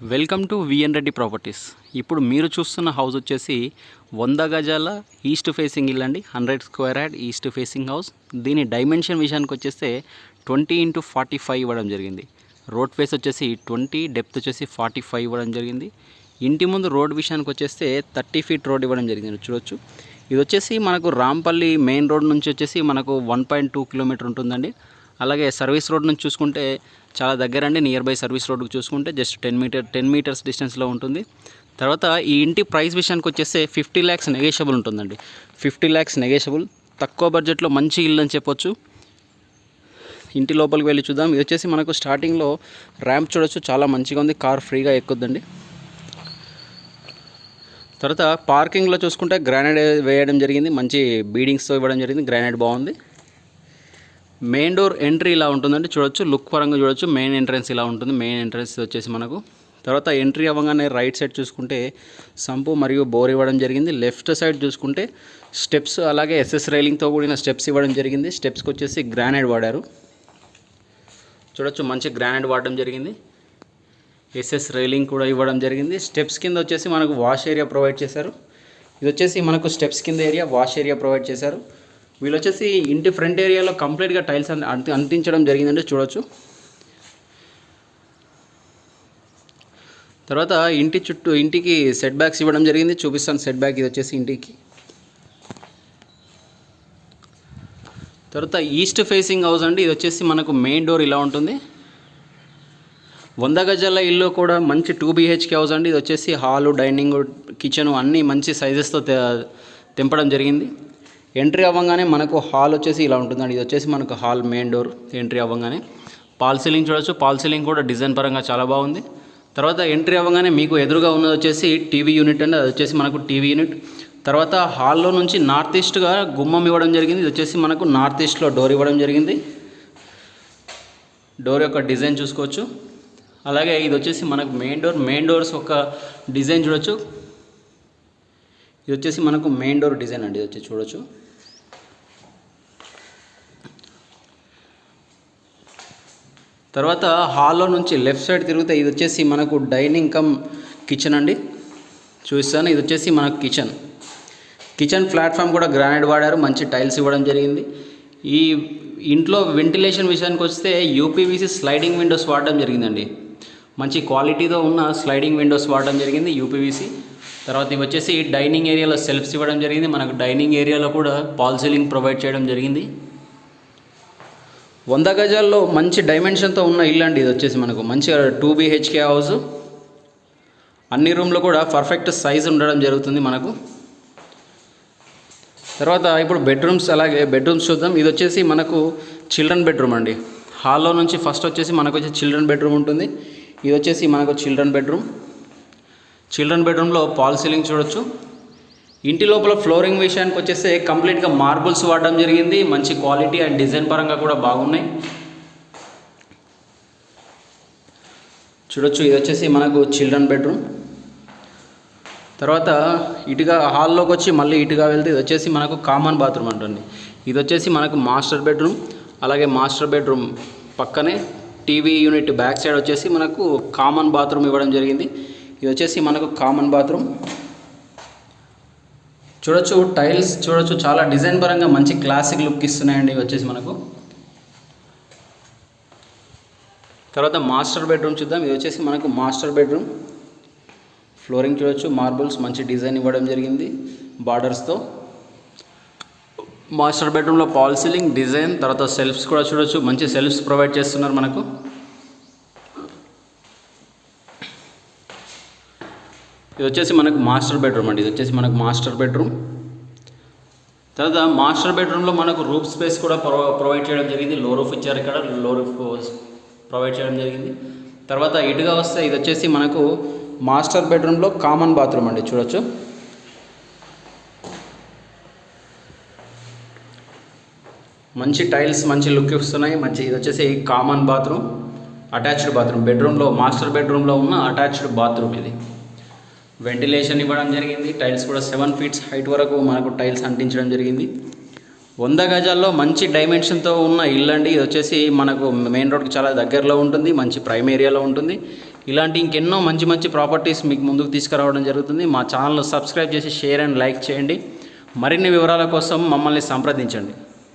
Welcome to VN Reddy properties. ఇప్పుడు మీరు చూస్తున్న హౌస్ వచ్చేసి వంద గజాల ఈస్ట్ ఫేసింగ్ ఇల్లు అండి. Hundred square yard east facing house. దీని డైమెన్షన్ విషయానికి వచ్చేస్తే ట్వంటీ ఇంటూ ఫార్టీ ఫైవ్ ఇవ్వడం జరిగింది. రోడ్ ఫేస్ వచ్చేసి ట్వంటీ డెప్త్ వచ్చేసి ఫార్టీ ఫైవ్ ఇవ్వడం జరిగింది. ఇంటి ముందు రోడ్ విషయానికి వచ్చేస్తే థర్టీ ఫీట్ రోడ్ ఇవ్వడం జరిగింది చూడొచ్చు. ఇది వచ్చేసి మనకు రాంపల్లి మెయిన్ రోడ్ నుంచి వచ్చేసి మనకు వన్ పాయింట్ టూ కిలోమీటర్ ఉంటుందండి. అలాగే సర్వీస్ రోడ్ నుంచి చూసుకుంటే చాలా దగ్గర అండి నియర్ బై సర్వీస్ రోడ్కి చూసుకుంటే just ten meter ten meters డిస్టెన్స్లో ఉంటుంది. తర్వాత ఈ ఇంటి ప్రైస్ విషయానికి వచ్చేస్తే ఫిఫ్టీ ల్యాక్స్ నెగేషబుల్ ఉంటుందండి. ఫిఫ్టీ ల్యాక్స్ నెగేషబుల్ తక్కువ బడ్జెట్లో మంచి ఇల్లు అని చెప్పొచ్చు. ఇంటి లోపలికి వెళ్ళి చూద్దాం. ఇది వచ్చేసి మనకు స్టార్టింగ్లో ర్యాంప్ చూడొచ్చు. చాలా మంచిగా ఉంది. కార్ ఫ్రీగా ఎక్కుద్దండి. తర్వాత పార్కింగ్లో చూసుకుంటే గ్రానైడ్ వేయడం జరిగింది. మంచి బీడింగ్స్తో ఇవ్వడం జరిగింది. గ్రానైడ్ బాగుంది. మెయిన్ డోర్ ఎంట్రీ ఇలా ఉంటుందంటే చూడొచ్చు లుక్ పరంగా చూడొచ్చు మెయిన్ ఎంట్రన్స్ ఇలా ఉంటుంది. మెయిన్ ఎంట్రన్స్ వచ్చేసి మనకు. తర్వాత ఎంట్రీ అవ్వగానే రైట్ సైడ్ చూసుకుంటే సంపు మరియు బోర్ ఇవ్వడం జరిగింది. లెఫ్ట్ సైడ్ చూసుకుంటే స్టెప్స్ అలాగే ఎస్ఎస్ రైలింగ్తో కూడిన స్టెప్స్ ఇవ్వడం జరిగింది. స్టెప్స్కి వచ్చేసి గ్రానైడ్ వాడారు. చూడొచ్చు మంచి గ్రానైడ్ వాడడం జరిగింది. ఎస్ఎస్ రైలింగ్ కూడా ఇవ్వడం జరిగింది. స్టెప్స్ కింద వచ్చేసి మనకు వాష్ ఏరియా ప్రొవైడ్ చేశారు. ఇది వచ్చేసి మనకు స్టెప్స్ కింద ఏరియా వాష్ ఏరియా ప్రొవైడ్ చేశారు. వీళ్ళు వచ్చేసి ఇంటి ఫ్రంట్ ఏరియాలో కంప్లీట్గా టైల్స్ అంటి అంటించడం జరిగిందండి చూడొచ్చు. తర్వాత ఇంటి చుట్టూ ఇంటికి సెట్ బ్యాక్స్ ఇవ్వడం జరిగింది. చూపిస్తాను సెట్ బ్యాక్ ఇది వచ్చేసి ఇంటికి. తర్వాత ఈస్ట్ ఫేసింగ్ హౌస్ అండి. ఇది వచ్చేసి మనకు మెయిన్ డోర్ ఇలా ఉంటుంది. వంద గజాల ఇల్లు కూడా మంచి టూ బీహెచ్కే హౌస్ అండి. ఇది వచ్చేసి హాలు డైనింగ్ కిచెన్ అన్నీ మంచి సైజెస్తో తెంపడం జరిగింది. ఎంట్రీ అవ్వగానే మనకు హాల్ వచ్చేసి ఇలా ఉంటుందండి. ఇది వచ్చేసి మనకు హాల్ మెయిన్ డోర్ ఎంట్రీ అవ్వగానే. పాల్ సీలింగ్ చూడొచ్చు. పాల్ సీలింగ్ కూడా డిజైన్ పరంగా చాలా బాగుంది. తర్వాత ఎంట్రీ అవ్వగానే మీకు ఎదురుగా ఉన్నది వచ్చేసి టీవీ యూనిట్ అండి. అది వచ్చేసి మనకు టీవీ యూనిట్ తర్వాత హాల్లో నుంచి నార్త్ ఈస్ట్గా గుమ్మం ఇవ్వడం జరిగింది. ఇది వచ్చేసి మనకు నార్త్ ఈస్ట్లో డోర్ ఇవ్వడం జరిగింది. డోర్ యొక్క డిజైన్ చూసుకోవచ్చు. అలాగే ఇది వచ్చేసి మనకు మెయిన్ డోర్ మెయిన్ డోర్స్ ఒక డిజైన్ చూడొచ్చు. ఇది వచ్చేసి మనకు మెయిన్ డోర్ డిజైన్ అండి. ఇది వచ్చి చూడొచ్చు. తర్వాత హాల్లో నుంచి లెఫ్ట్ సైడ్ తిరిగితే ఇది వచ్చేసి మనకు డైనింగ్ కమ్ కిచెన్ అండి. చూస్తాను ఇది వచ్చేసి మనకు కిచెన్. కిచెన్ ప్లాట్ఫామ్ కూడా గ్రానైట్ వాడారు. మంచి టైల్స్ ఇవ్వడం జరిగింది. ఈ ఇంట్లో వెంటిలేషన్ విషయానికి వస్తే యూపీవీసీ స్లైడింగ్ విండోస్ వాడడం జరిగిందండి. మంచి క్వాలిటీతో ఉన్న స్లైడింగ్ విండోస్ వాడడం జరిగింది యూపీవీసీ. తర్వాత ఇవి వచ్చేసి డైనింగ్ ఏరియాలో సెల్ఫ్స్ ఇవ్వడం జరిగింది. మనకు డైనింగ్ ఏరియాలో కూడా పాల్ సీలింగ్ ప్రొవైడ్ చేయడం జరిగింది. వంద గజాల్లో మంచి డైమెన్షన్తో ఉన్న ఇల్లు అండి ఇది వచ్చేసి మనకు. మంచిగా టూ బీహెచ్కే హౌస్. అన్ని రూమ్లు కూడా పర్ఫెక్ట్ సైజ్ ఉండడం జరుగుతుంది మనకు. తర్వాత ఇప్పుడు బెడ్రూమ్స్ అలాగే బెడ్రూమ్స్ చూద్దాం. ఇది వచ్చేసి మనకు చిల్డ్రన్ బెడ్రూమ్ అండి. హాల్లో నుంచి ఫస్ట్ వచ్చేసి మనకు వచ్చి చిల్డ్రన్ బెడ్రూమ్ ఉంటుంది. ఇది వచ్చేసి మనకు చిల్డ్రన్ బెడ్రూమ్. చిల్డ్రన్ బెడ్రూమ్లో పాల్ సీలింగ్ చూడొచ్చు. ఇంటి లోపల ఫ్లోరింగ్ విషయానికి వచ్చేస్తే కంప్లీట్గా మార్బుల్స్ వాడడం జరిగింది. మంచి క్వాలిటీ అండ్ డిజైన్ పరంగా కూడా బాగున్నాయి. చూడొచ్చు ఇది వచ్చేసి మనకు చిల్డ్రన్ బెడ్రూమ్. తర్వాత ఇటుగా హాల్లోకి వచ్చి మళ్ళీ ఇటుగా వెళ్తే ఇది వచ్చేసి మనకు కామన్ బాత్రూమ్ అంటుంది. ఇది వచ్చేసి మనకు మాస్టర్ బెడ్రూమ్ అలాగే మాస్టర్ బెడ్రూమ్ పక్కనే టీవీ యూనిట్ బ్యాక్ సైడ్ వచ్చేసి మనకు కామన్ బాత్రూమ్ ఇవ్వడం జరిగింది. ఇది వచ్చేసి మనకు కామన్ బాత్రూమ్. చూడొచ్చు టైల్స్ చూడొచ్చు చాలా డిజైన్ పరంగా మంచి క్లాసిక్ లుక్ ఇస్తున్నాయండి ఇవి వచ్చేసి మనకు. తర్వాత మాస్టర్ బెడ్రూమ్ చూద్దాం ఇది వచ్చేసి మనకు మాస్టర్ బెడ్రూమ్. ఫ్లోరింగ్ చూడొచ్చు మార్బుల్స్ మంచి డిజైన్ ఇవ్వడం జరిగింది బార్డర్స్తో మాస్టర్ బెడ్రూమ్లో పాల్ సీలింగ్ డిజైన్ తర్వాత సెల్ఫ్స్ కూడా చూడొచ్చు మంచి సెల్ఫ్స్ ప్రొవైడ్ చేస్తున్నారు మనకు. ఇది వచ్చేసి మనకు మాస్టర్ బెడ్రూమ్ అండి. ఇది వచ్చేసి మనకు మాస్టర్ బెడ్రూమ్. తర్వాత మాస్టర్ బెడ్రూమ్లో మనకు రూఫ్ స్పేస్ కూడా ప్రొ ప్రొవైడ్ చేయడం జరిగింది. లో రూఫ్ ఇచ్చారు ఇక్కడ. లో రూఫ్ ప్రొవైడ్ చేయడం జరిగింది. తర్వాత ఇటుగా వస్తే ఇది వచ్చేసి మనకు మాస్టర్ బెడ్రూమ్లో కామన్ బాత్రూమ్ అండి. చూడొచ్చు. మంచి టైల్స్ మంచి లుక్ ఇస్తున్నాయి. మంచి ఇది వచ్చేసి కామన్ బాత్రూమ్. Attached bathroom. బెడ్రూమ్లో మాస్టర్ బెడ్రూమ్లో ఉన్న అటాచ్డ్ బాత్రూమ్ ఇది. వెంటిలేషన్ ఇవ్వడం జరిగింది. టైల్స్ కూడా సెవెన్ ఫీట్స్ హైట్ వరకు మనకు టైల్స్ అంటించడం జరిగింది. వంద గజాల్లో మంచి డైమెన్షన్తో ఉన్న ఇల్లు అండి. ఇది వచ్చేసి మనకు మెయిన్ రోడ్కి చాలా దగ్గరలో ఉంటుంది. మంచి ప్రైమ్ ఏరియాలో ఉంటుంది. ఇలాంటి ఇంకెన్నో మంచి మంచి ప్రాపర్టీస్ మీకు ముందుకు తీసుకురావడం జరుగుతుంది. మా ఛానల్ సబ్స్క్రైబ్ చేసి షేర్ అండ్ లైక్ చేయండి. మరిన్ని వివరాల కోసం మమ్మల్ని సంప్రదించండి.